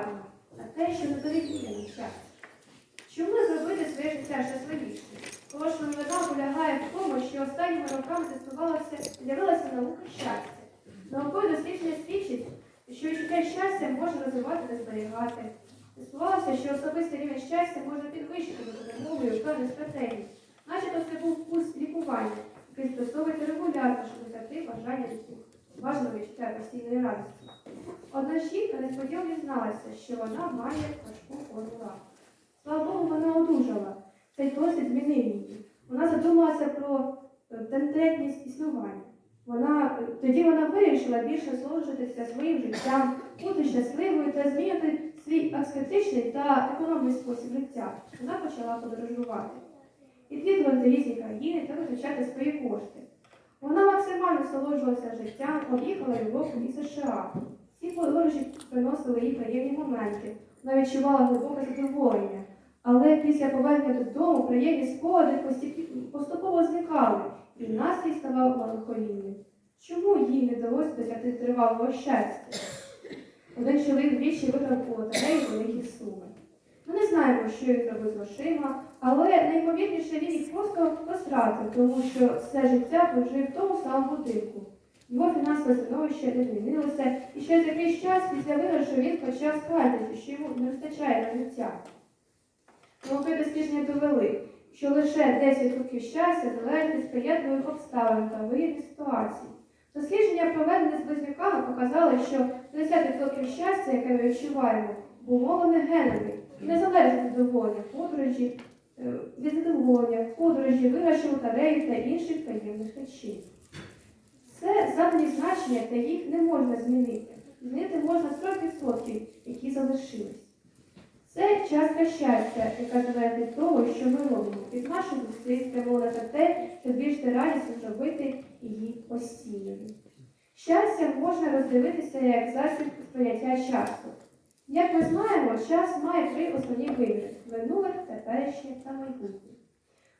марно, на те, що не дорівнює нам щастя. Чому зробити своє життя щасливішим? Кожна новина полягає в тому, що останніми роками з'ясувалося, з'явилася наука щастя. Наукове дослідження свідчить, що відчуття щастя можна розвивати та зберігати. З'ясувалося, що особистий рівень щастя можна підвищити допомогою певних стратегій. Начебто це був курс лікування, який застосовується регулярно, щоб досягти бажання людських важливого відчуття постійної радості. Одна жінка несподівано дізналася, що вона має важку форму. Слава Богу, вона одужала. Цей досвід змінив її. Вона задумалася про е, тендентність існування. Вона, е, тоді вона вирішила більше насолоджуватися своїм життям, бути щасливою та змінити свій аскетичний та економний спосіб життя. Вона почала подорожувати, відвідувати різні країни та витрачати свої кошти. Вона максимально насолоджувалася життям, об'їхала Європу і США. Ці подорожі приносили їй приємні моменти. Вона відчувала глибоке задоволення. Але після повернення додому приємні спогади поступово зникали, і настрій ставав меланхолійним. Чому їй не вдалося досягти тривалого щастя? Один чоловік двічі виграв у великі суми. Ми не знаємо, що він зробив з грошима, але найпомітніше він їх просто розтратив, тому що все життя прожив в тому самому будинку. Його фінансове становище не змінилося, і через якийсь час після виграшу він почав скаржитися, що йому не вистачає на життя. Наукові дослідження довели, що лише 10% щастя залежить від сприятливих обставин та вигідних ситуацій. Дослідження, проведені з близнюками, показали, що 50% щастя, яке ми відчуваємо, умовлене генами і не залежить від задоволення подорожі, е, від задоволення, подорожі, виграші лотереї та інших таємних речей. Задані значення, та їх не можна змінити. Змінити можна 40%, які залишились. Це частка щастя, яка залежить від того, що ми робимо, від наших зусиль спрямована на те, щоб більше радісно зробити її постійною. Щастя можна роздивитися як засіб сприйняття часу. Як ми знаємо, час має три основні виміри минуле, теперішнє та майбутнє.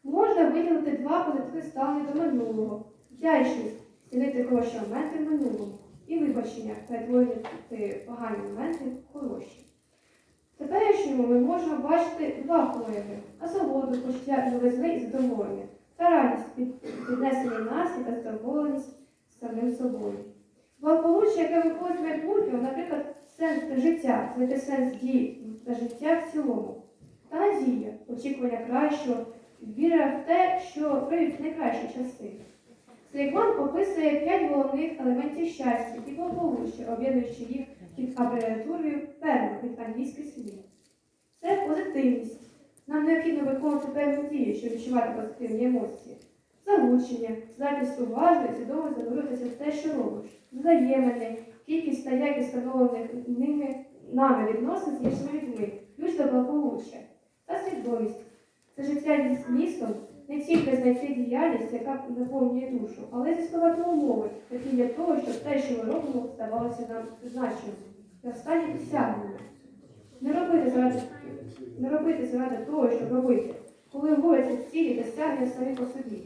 Можна виділити два позитивні ставлення до минулого, вдячність, цінити хороші моменти в минулому і вибачення, перетворювати погані моменти в хороші. В теперішньому ми можемо бачити два впливи – насолоду, почуття новизни і задоволення, та радість піднесення настрій та задоволеність самим собою. Благополуччя, яке виходить майбутнього, наприклад, сенс життя, знайти сенс дій та життя в цілому. Та надія, очікування кращого, віра в те, що прийдуть найкращі часи. Слейкман описує п'ять головних елементів щастя і благополуччя, об'єднуючи їх під абревіатурою певно від англійських слів. Це позитивність. Нам необхідно виконувати певні дії, щоб відчувати позитивні емоції. Залучення, здатність уважно і свідомо занурюватися в те, що робиш. Взаємини, кількість та якість встановлених ними нами відносин з іншими людьми, ключ до благополуччя. Та свідомість. Це життя зі змістом не тільки знайти діяльність, яка наповнює душу, але й зіснувати умови, які для того, щоб те, що ми робимо, здавалося нам значимим. І останнє досягнення. Не робити заради, не робити заради того, щоб робити, коли говоряться цілі досягнення самі по собі,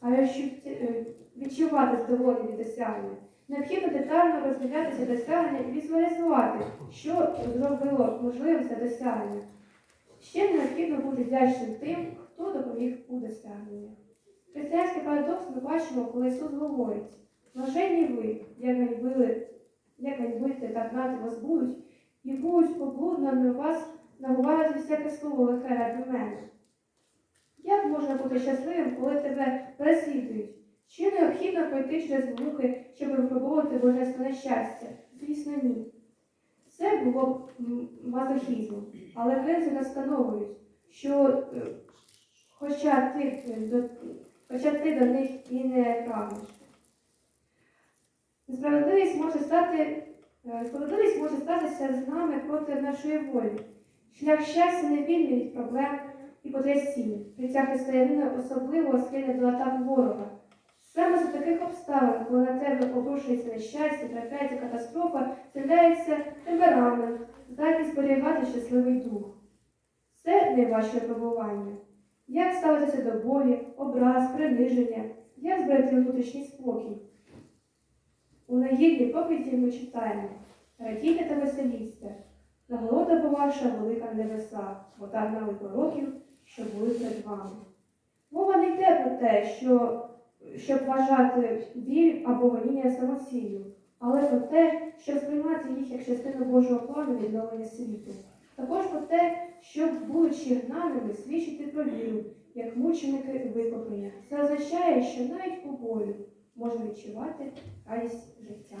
а відчу- е, відчувати задоволення від досягнення. Необхідно детально розглядати це досягнення і візуалізувати, що зробило можливим це досягнення. Ще необхідно бути вдячним тим, хто допоміг у досягненні. Християнський парадокс ми бачимо, коли Ісус говорить: блаженні ви, як ганьбили, як ганьбити та гнати вас будуть, і будуть поблудно на вас наговорити всяке слово лихе ради мене. Як можна бути щасливим, коли тебе переслідують? Чи необхідно пройти через муки, щоб випробувати божественне щастя? Звісно, ні. Це було мазохізмом, але принципи встановлюють, що е, хоча ти, е, хоча ти до них і не прагнеш. Несправедливість може стати, е, справедливість може статися з нами проти нашої волі. Шлях щастя не вільний від проблем і потрясінь. Життя християнина особливо схильне до атак ворога. Саме за таких обставин, коли тебе обрушується нещастя, трапляється катастрофа, з'являється темперамент, здатність зберігати щасливий дух. Це найважче випробування. Як ставитися до болі, образ, приниження, як зберегти внутрішній спокій? У негідній проповіді ми читаємо Радійте та веселіться, Нагорода ваша велика в небесах, бо так гнали пророків, що були перед вами. Мова не йде про те, що, щоб вважати біль або гоніння самоціллю, але про те, щоб сприймати їх як частину Божого плану відновлення світу. Також про те, щоб, будучи гнаними, свідчити про віру, як мученики викоплення. Це означає, що навіть у болю можна відчувати радість життя.